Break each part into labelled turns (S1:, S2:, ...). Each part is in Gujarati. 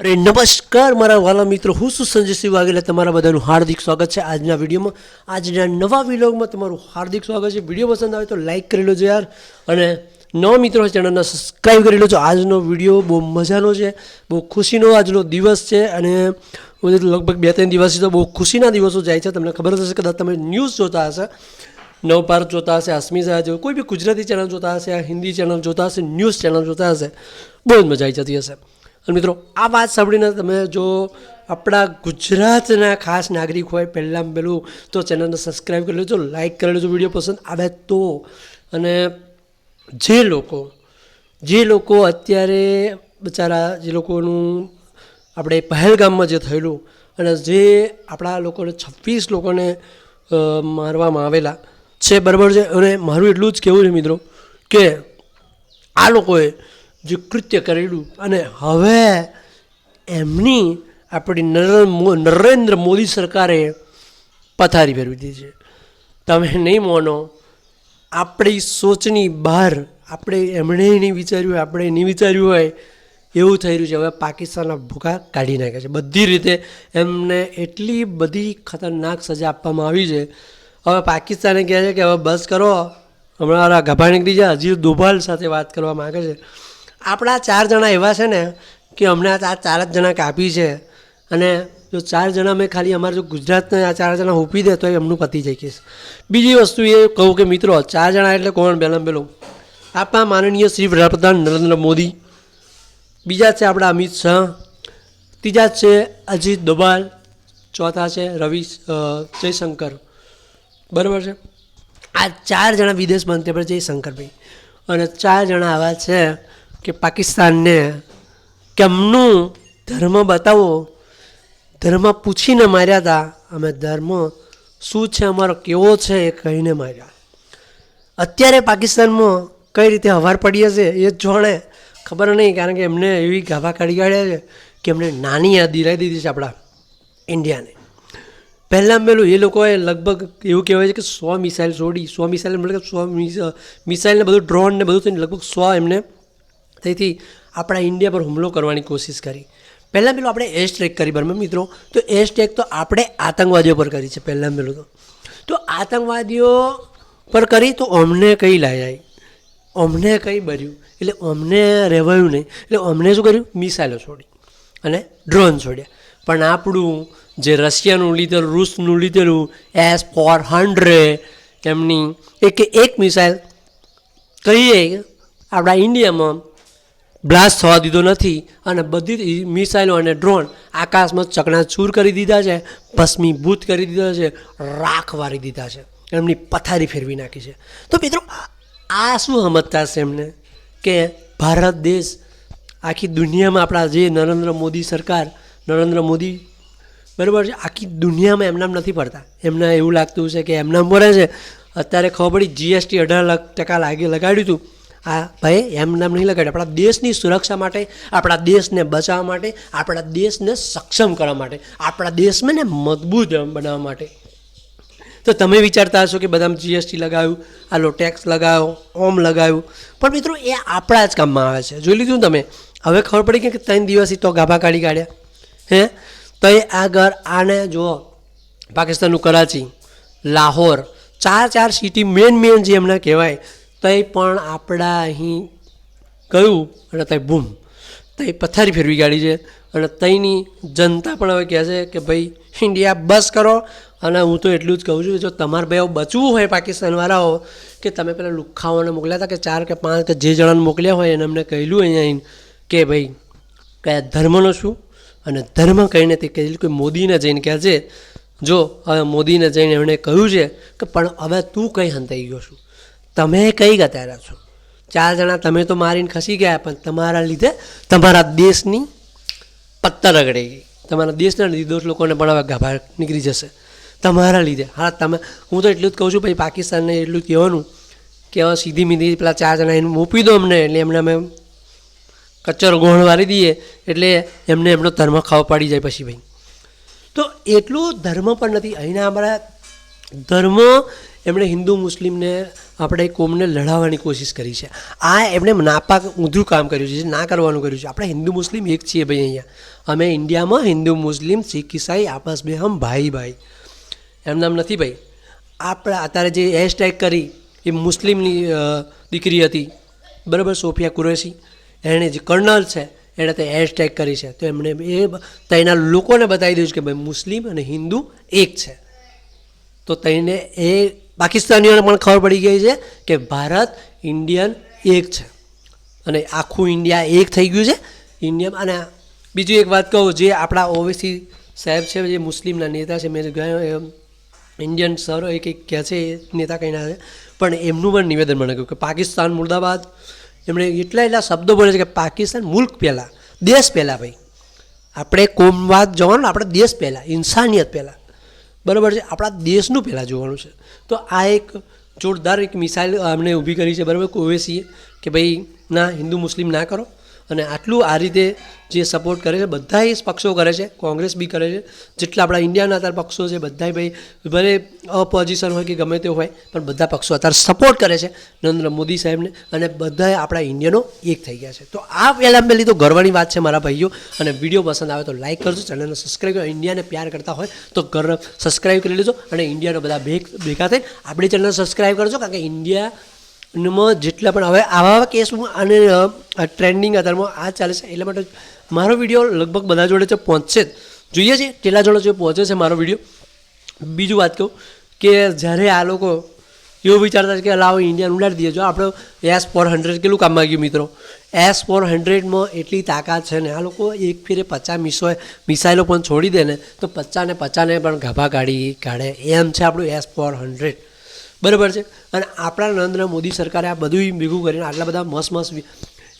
S1: અરે નમસ્કાર મારા વાલા મિત્રો, હું શું સંજયસિંહ વાઘેલા, તમારા બધાનું હાર્દિક સ્વાગત છે આજના વિડીયોમાં. આજના નવા વિલોગમાં તમારું હાર્દિક સ્વાગત છે. વીડિયો પસંદ આવે તો લાઈક કરી લેજો યાર. અને નવા મિત્રો ચેનલને સબસ્ક્રાઈબ કરી લેજો. આજનો વીડિયો બહુ મજાનો છે, બહુ ખુશીનો આજનો દિવસ છે. અને લગભગ બે ત્રણ દિવસથી તો બહુ ખુશીના દિવસો જાય છે. તમને ખબર હશે, કદાચ તમે ન્યૂઝ જોતા હશે, નવભારત જોતા હશે અસ્મિતા જો કોઈ બી ગુજરાતી ચેનલ જોતા હશે હિન્દી ચેનલ જોતા હશે ન્યૂઝ ચેનલ જોતા હશે, બહુ જ મજા આવી જતી હશે. અને મિત્રો, આ વાત સાંભળીને તમે જો આપણા ગુજરાતના ખાસ નાગરિક હોય, પહેલાં પહેલું તો ચેનલને સબસ્ક્રાઈબ કરી લેજો લાઈક કરી લેજો વીડિયો પસંદ. આવે તો અને જે લોકો જે લોકો અત્યારે બિચારા, જે લોકોનું આપણે પહેલગામમાં જે થયેલું અને જે આપણા લોકોને છવ્વીસ લોકોને મારવામાં આવેલા છે, બરાબર છે? અને મારું એટલું જ કહેવું છે મિત્રો કે આ લોકોએ જે કૃત્ય કરેલું. અને હવે એમની આપણી નરેન્દ્ર મોદી સરકારે પથારી ફેરવી દીધી છે. તમે નહીં માનો, આપણી સોચની બહાર આપણે એમણે નહીં વિચાર્યું હોય, આપણે નહીં વિચાર્યું હોય, એવું થઈ રહ્યું છે. હવે પાકિસ્તાનના ભૂખા કાઢી નાખ્યા છે. બધી રીતે એમને એટલી બધી ખતરનાક સજા આપવામાં આવી છે. હવે પાકિસ્તાને કહે છે કે હવે બસ કરો, હમણાં ગભા નીકળી જાય હજી દોભાલ સાથે વાત કરવા માગે છે. આપણા ચાર જણા એવા છે ને કે અમને આ ચાર જ જણા કાપી છે. અને જો ચાર જણા મેં ખાલી અમારે જો ગુજરાતને આ ચાર જણા હોપી દે તો એમનું પતી જાય કેસ. બીજી વસ્તુ એ કહું કે મિત્રો, ચાર જણા એટલે કોણ? બેલમ બેલું. આપણા માનનીય શ્રી વડાપ્રધાન નરેન્દ્ર મોદી. બીજા છે આપણા અમિત શાહ. ત્રીજા છે અજીત દોબાલ ચોથા છે રવિ જયશંકર. બરાબર છે? આ ચાર જણા વિદેશ મંત્રી પર જયશંકરભાઈ. અને ચાર જણા આવા છે કે પાકિસ્તાનને કેમનું ધર્મ બતાવો? ધર્મ પૂછીને માર્યા હતા અમે ધર્મ શું છે? અમારો કેવો છે? એ કહીને માર્યા. અત્યારે પાકિસ્તાનમાં કઈ રીતે હવાર પડી હશે એ જોણે ખબર નહીં, કારણ કે એમને એવી ગાભા કાઢી કાઢ્યા છે કે એમને નાની યાદ દિલાવી દીધી છે આપણા ઇન્ડિયાને. પહેલાં પેલું એ લોકોએ લગભગ એવું કહેવાય છે કે સો મિસાઇલ છોડી, સો મિસાઇલ મતલબ સો મિસાઇલને બધું ડ્રોન ને બધું થઈને લગભગ સો એમને તેથી આપણા ઇન્ડિયા પર હુમલો કરવાની કોશિશ કરી. પહેલાં પેલું આપણે એર સ્ટ્રેક કરી બરાબર મિત્રો? તો એર સ્ટ્રેક તો આપણે આતંકવાદીઓ પર કરી છે, પહેલાં પેલું તો. તો આતંકવાદીઓ પર કરી તો અમને કઈ લાયા અમને કંઈ બર્યું? એટલે અમને રહેવાયું નહીં. એટલે અમને શું કર્યું? મિસાઇલો છોડી અને ડ્રોન છોડ્યા. પણ આપણું જે રશિયાનું લીધેલું, રૂસનું લીધેલું, એસ ફોર હંડ્રેડ, એમની એક એક મિસાઇલ કહીએ, આપણા ઇન્ડિયામાં બ્લાસ્ટ થવા દીધો નથી અને બધી જ મિસાઇલો અને ડ્રોન આકાશમાં ચકનાચૂર કરી દીધા છે, ભસ્મીભૂત કરી દીધા છે, રાખ વારી દીધા છે, એમની પથારી ફેરવી નાખી છે. તો મિત્રો, આ શું સમજતા છે એમને? કે ભારત દેશ, આખી દુનિયામાં આપણા જે નરેન્દ્ર મોદી સરકાર, નરેન્દ્ર મોદી, બરાબર છે? આખી દુનિયામાં એમનામ નથી પડતા. એમને એવું લાગતું છે કે એમનામ પડે છે. અત્યારે ખબર પડી જીએસટી અઢાર લાખ ટકા લાગે, લગાડ્યું હતું. આ ભાઈ, એમ નામ નહીં લગાડે. આપણા દેશની સુરક્ષા માટે, આપણા દેશને બચાવવા માટે, આપણા દેશને સક્ષમ કરવા માટે, આપણા દેશને ને મજબૂત બનાવવા માટે. તો તમે વિચારતા હશો કે બધામાં જીએસટી લગાવ્યું આલો ટેક્સ લગાવ્યો, ઓમ લગાવ્યું. પણ મિત્રો, એ આપણા જ કામમાં આવે છે. જોઈ લીધું તમે? હવે ખબર પડી કે ત્રણ દિવસથી તો ગાભા કાઢી કાઢ્યા. હે? તો એ આગળ આને જુઓ, પાકિસ્તાનનું કરાચી, લાહોર, ચાર ચાર સિટી મેન મેન જે એમને કહેવાય તઈ પણ આપણા અહીં ગયું અને તઈ બૂમ. તઈ પથારી ફેરવી ગાડી છે અને તઈની જનતા પણ હવે કહે છે કે ભાઈ, ઇન્ડિયા બસ કરો. અને હું તો એટલું જ કહું છું, જો તમારે ભાઈ બચવું હોય પાકિસ્તાનવાળાઓ, કે તમે પેલા લુખાઓને મોકલ્યા હતા કે ચાર કે પાંચ કે જે જણાને મોકલ્યા હોય એને અમને કહેલું અહીંયા કે ભાઈ કયા ધર્મનો શું અને ધર્મ કહીને તે કહેલું કે મોદીને જઈને કહે છે. જો હવે મોદીને જઈને એમણે કહ્યું છે કે, પણ હવે તું કંઈ હંતાઈ ગયો છું? તમે કઈ ગતાર્યા છો? ચાર જણા તમે તો મારીને ખસી ગયા, પણ તમારા લીધે તમારા દેશની પત્તર રગડી ગઈ. તમારા દેશના નિર્દોષ લોકોને પણ હવે ગાભા નીકળી જશે. તમારા લીધે. હા, તમે, હું તો એટલું જ કહું છું, ભાઈ, પાકિસ્તાનને એટલું કહેવાનું કે હવે સીધી મીધી પેલા ચાર જણા એને મોપી દો અમને, એટલે એમને અમે કચરો ગોળ વાળી દઈએ, એટલે એમને એમનો ધર્મ ખાવા પાડી જાય પછી, ભાઈ. તો એટલું ધર્મ પણ નથી. અહીંના અમારા ધર્મ એમણે હિન્દુ મુસ્લિમને આપણે કોમને લડાવવાની કોશિશ કરી છે. આ એમણે નાપાક ઊંધું કામ કર્યું છે, જે ના કરવાનું કર્યું છે. આપણે હિન્દુ મુસ્લિમ એક છીએ ભાઈ અહીંયા. અમે ઇન્ડિયામાં હિન્દુ મુસ્લિમ, શીખ, ઈસાઈ, આપસ બે હમ ભાઈ ભાઈ. એમ નામ નથી ભાઈ. આપણે અત્યારે જે હેશટેગ કરી, એ મુસ્લિમની દીકરી હતી, બરાબર, સોફિયા કુરેશી. એણે જે કર્નલ છે, એણે તે હેશટેગ કરી છે. તો એમણે એ ત્યાંના લોકોને બતાવી દીધું છે કે ભાઈ મુસ્લિમ અને હિન્દુ એક છે. તો તેને એ પાકિસ્તાનીઓને પણ ખબર પડી ગઈ છે કે ભારત, ઇન્ડિયન એક છે. અને આખું ઇન્ડિયા એક થઈ ગયું છે. ઇન્ડિયા અને બીજી એક વાત કહું, જે આપણા ઓવેસી સાહેબ છે, જે મુસ્લિમના નેતા છે, મેં ગયો એમ ઇન્ડિયન સર એ કંઈક કહે છે નેતા કંઈ ના છે. પણ એમનું પણ નિવેદન મને કહ્યું કે પાકિસ્તાન મુર્દાબાદ. એમણે એટલા એટલા શબ્દો બોલે છે કે પાકિસ્તાન મુલ્ક પહેલાં, દેશ પહેલાં ભાઈ. આપણે કોમવાદ જવાનું, આપણે દેશ પહેલાં, ઇન્સાનિયત પહેલાં. બરાબર છે? આપણા દેશનું પહેલાં જોવાનું છે. તો આ એક જોરદાર એક મિસાઇલ અમને ઊભી કરી છે, બરાબર? કોવેસીએ કે ભાઈ, ના, હિન્દુ, મુસ્લિમ ના કરો. અને આટલું આ રીતે જે સપોર્ટ કરે છે બધા જ પક્ષો કરે છે, કોંગ્રેસ બી કરે છે, જેટલા આપણા ઇન્ડિયાના અત્યારે પક્ષો છે, બધાય ભાઈ ભલે અપોઝિશન હોય કે ગમે તે હોય, પણ બધા પક્ષો અત્યારે સપોર્ટ કરે છે નરેન્દ્ર મોદી સાહેબને અને બધા આપણા ઇન્ડિયનો એક થઈ ગયા છે. તો આ પહેલાં મેં તો ગર્વની વાત છે મારા ભાઈઓ અને વીડિયો પસંદ આવે તો લાઇક કરજો ચેનલને સબસ્ક્રાઈબ કરો. ઇન્ડિયાને પ્યાર કરતા હોય તો ગર્વ સબસ્ક્રાઈબ કરી લેજો અને ઇન્ડિયાનો બધા ભેગ, ભેગા થઈ આપણી ચેનલ સબસ્ક્રાઈબ કરજો, કારણ કે ઇન્ડિયા માં જેટલા પણ હવે આવા આવા કેસમાં અને ટ્રેન્ડિંગ અત્યારમાં આ ચાલે છે, એટલા માટે મારો વીડિયો લગભગ બધા જોડે છે પહોંચશે જ. જોઈએ છે કેટલા જોડે જે પહોંચે છે મારો વીડિયો. બીજું વાત કહું કે જ્યારે આ લોકો એવું વિચારતા છે કે લાવો ઇન્ડિયાને ઉડાડી દઈએ જો આપણે એસ ફોર હંડ્રેડ કેટલું કામમાં ગયું મિત્રો? એસ ફોર હંડ્રેડમાં એટલી તાકાત છે ને, આ લોકો એક ફેરે પચાસ મિસો મિસાઇલો પણ છોડી દે ને, તો પચાસને પચાસને પણ ગાભા કાઢી કાઢે. એમ છે આપણું એસ ફોર હંડ્રેડ બરાબર છે? અને આપણા નરેન્દ્ર મોદી સરકારે આ બધું ભેગું કરીને આટલા બધા મસ્ત મસ્ત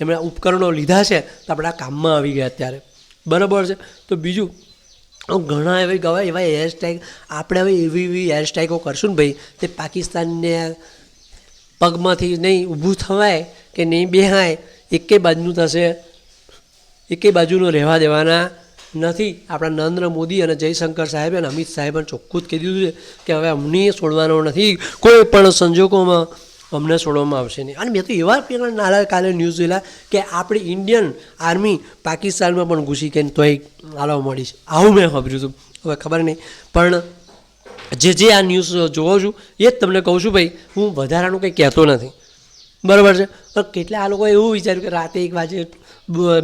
S1: એમણે ઉપકરણો લીધા છે તો આપણા કામમાં આવી ગયા અત્યારે. બરાબર છે? તો બીજું ઘણા એવી ગવા એવા હેરસ્ટાઈલ આપણે હવે એવી એવી હેરસ્ટાઈકો કરશું ને ભાઈ, તે પાકિસ્તાનને પગમાંથી નહીં ઊભું થવાય કે નહીં બેહાય, એકે બાજુનું થશે, એકે બાજુનું રહેવા દેવાના નથી. આપણા નરેન્દ્ર મોદી અને જયશંકર સાહેબે અને અમિત સાહેબે ચોખ્ખું જ કહી દીધું છે કે હવે અમને છોડવાનો નથી. કોઈ પણ સંજોગોમાં અમને છોડવામાં આવશે નહીં. અને મેં તો એવા પેલા નાના કાલે ન્યૂઝ જોયેલા કે આપણી ઇન્ડિયન આર્મી પાકિસ્તાનમાં પણ ઘૂસી ગઈ તોય હાલવા મળી છે. આવું મેં સાંભળ્યું હતું. હવે ખબર નહીં. પણ જે જે આ ન્યૂઝ જોઉં છું, એ જ તમને કહું છું ભાઈ, હું વધારાનું કંઈ કહેતો નથી. બરાબર છે? પણ કેટલા આ લોકોએ એવું વિચાર્યું કે રાતે એક બ-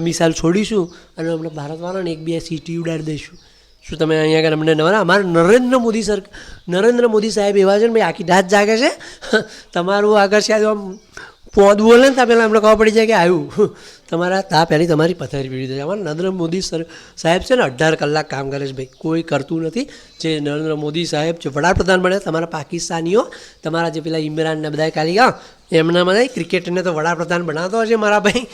S1: મિસાઇલ છોડીશું અને અમને ભારતવાળાને એક બે સીટી ઉડાડી દઈશું. શું તમે અહીંયા આગળ અમને નવા? અમારા નરેન્દ્ર મોદી સર નરેન્દ્ર મોદી સાહેબ એવા છે ને ભાઈ, આખી રાત જાગે છે. તમારું આગળ છે, આમ પોદ બોલે ને ત્યાં પહેલાં એમને ખબર પડી જાય કે આવ્યું તમારા તા પહેલી તમારી પથારી પીડી જાય અમારા નરેન્દ્ર મોદી સર, સાહેબ છે ને અઢાર કલાક કામ કરે છે ભાઈ. કોઈ કરતું નથી. જે નરેન્દ્ર મોદી સાહેબ, જે વડાપ્રધાન બન્યા તમારા પાકિસ્તાનીઓ, તમારા જે પેલા ઇમરાનને બધા કાલી ગયા એમના મને ક્રિકેટને તો વડાપ્રધાન બનાવતો હશે મારા ભાઈ.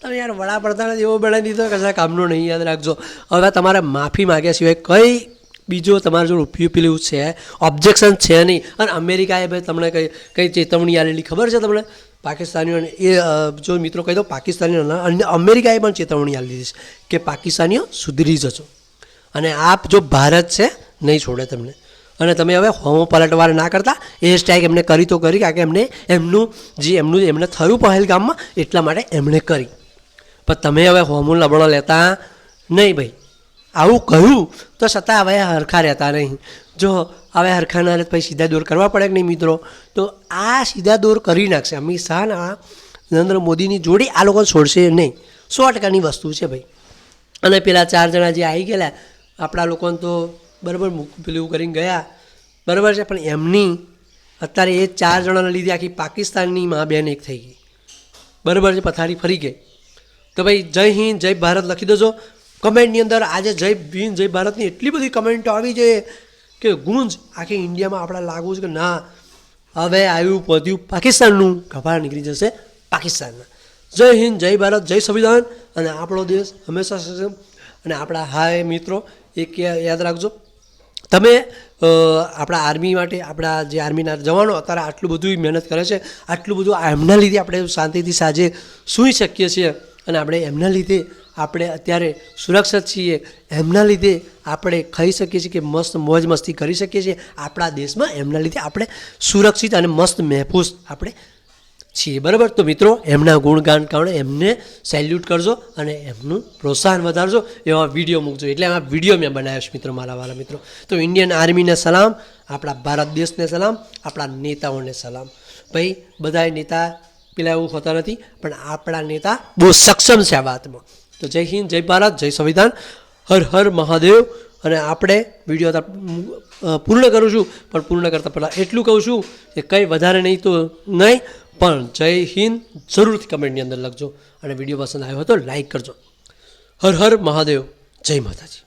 S1: તમે યાર વડાપ્રધાન એવો બનાવી દીધો કશા કામનો નહીં યાદ રાખજો. હવે તમારે માફી માગ્યા સિવાય કઈ બીજો તમારા જો રૂપિયું પેલું છે? ઓબ્જેક્શન છે નહીં. અને અમેરિકાએ ભાઈ તમને કઈ કઈ ચેતવણી આલેલી ખબર છે તમને? પાકિસ્તાનીઓને એ જો મિત્રો કહી દો પાકિસ્તાની અને અમેરિકાએ પણ ચેતવણી આપી દીધી છે કે પાકિસ્તાનીઓ સુધરી જશો અને આપ જો ભારત છે, નહીં છોડે તમને. અને તમે હવે હોમો પલટવાર ના કરતા, એ સ્ટ્રાઇક એમને કરી તો કરી, કારણ કે એમને એમનું જે એમનું એમને થયું પહેલગામમાં એટલા માટે એમણે કરી. પણ તમે હવે હોમો લબડો લેતા નહીં ભાઈ. આવું કહ્યું તો છતાં હવે હરખા રહેતા નહીં. જો હવે હરખા ના રહે પછી સીધા દોર કરવા પડે કે નહીં મિત્રો? તો આ સીધા દૂર કરી નાખશે. અમિત શાહના નરેન્દ્ર મોદીની જોડી આ લોકો છોડશે નહીં. સો ટકાની વસ્તુ છે ભાઈ. અને પેલા ચાર જણા જે આવી ગયેલા, આપણા લોકોને તો બરાબર પેલું કરીને ગયા. બરાબર છે, પણ એમની અત્યારે એ ચાર જણાના લીધે આખી પાકિસ્તાનની મા બેન એક થઈ ગઈ. બરાબર છે, પથારી ફરી ગઈ. તો ભાઈ જય હિન્દ, જય ભારત લખી દેજો. કમેન્ટની અંદર આજે જય ભીમ, જય ભારતની એટલી બધી કમેન્ટો આવી છે કે ગુંજ આખી ઇન્ડિયામાં આપણે લાગુ છે કે ના, હવે આવ્યું પધ્યું પાકિસ્તાનનું ગભાર નીકળી જશે પાકિસ્તાનના. જય હિન્દ, જય ભારત, જય સંવિધાન. અને આપણો દેશ હંમેશા સક્ષમ અને આપણા હાય મિત્રો, એક યાદ રાખજો. તમે આપણા આર્મી માટે, આપણા જે આર્મીના જવાનો અત્યારે આટલું બધું મહેનત કરે છે, આટલું બધું એમના લીધે આપણે શાંતિથી સાંજે સૂઈ શકીએ છીએ. અને આપણે એમના લીધે આપણે અત્યારે સુરક્ષિત છીએ, એમના લીધે આપણે ખાઈ શકીએ છીએ કે મસ્ત મોજ મસ્તી કરી શકીએ છીએ. આપણા દેશમાં એમના લીધે આપણે સુરક્ષિત અને મસ્ત મહેફૂઝ આપણે છીએ. બરાબર? તો મિત્રો, એમના ગુણગાન કારણે એમને સેલ્યુટ કરજો અને એમનું પ્રોત્સાહન વધારજો એવા વીડિયો મૂકજો. એટલે આ વીડિયો મેં બનાવ્યો છે મિત્રો, મારા વાલા મિત્રો. તો ઇન્ડિયન આર્મીને સલામ, આપણા ભારત દેશને સલામ, આપણા નેતાઓને સલામ. ભાઈ બધા નેતા પેલા એવું હોતા નથી, પણ આપણા નેતા બહુ સક્ષમ છે આ વાતમાં. તો જય હિન્દ, જય ભારત, જય સંવિધાન. હર હર મહાદેવ. અને આપણે વીડિયો પૂર્ણ કરું છું, પણ પૂર્ણ કરતાં પહેલાં એટલું કહું છું કે કંઈ વધારે નહીં તો નહીં, પણ જય હિન્દ જરૂરથી કમેન્ટની અંદર લખજો. અને વીડિયો પસંદ આવ્યો હતો લાઈક કરજો. હર હર મહાદેવ. જય માતાજી.